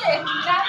Grabe.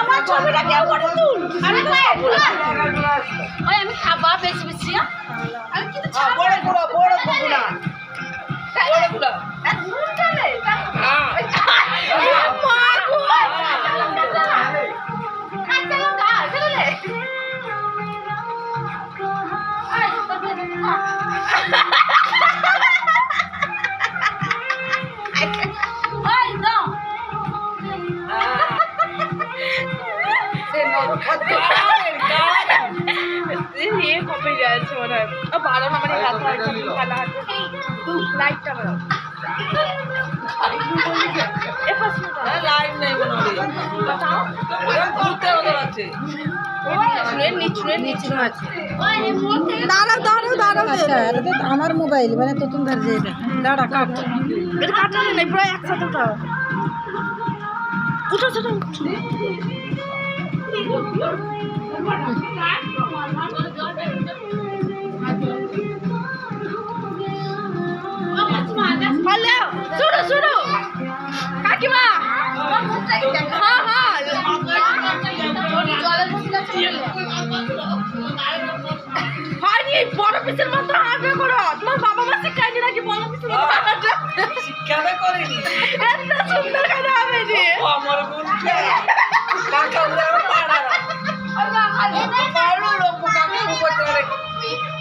আমার ছবিটা কেউ করে তুল। আরে ভাই, ওই আমি খাবার বেশি বেশি যাচ্ছে মনে হয় আমার লাইটটা নেই মনে হয় আচ্ছা আমার মোবাইল মানে তো তুমি দাঁড়া কাট। এটা কাটানো নেই পুরো একসাথে উঠাও। শুরু শুরু কাকিমা। হ্যাঁ হ্যাঁ। হয়নি বড় পিসের মতো হাঁটা করো। তোমার বাবা মা শিখায়নি নাকি বড় পিসের মতো হাঁটা কেন করেনি? এত সুন্দর কেন হবে আমার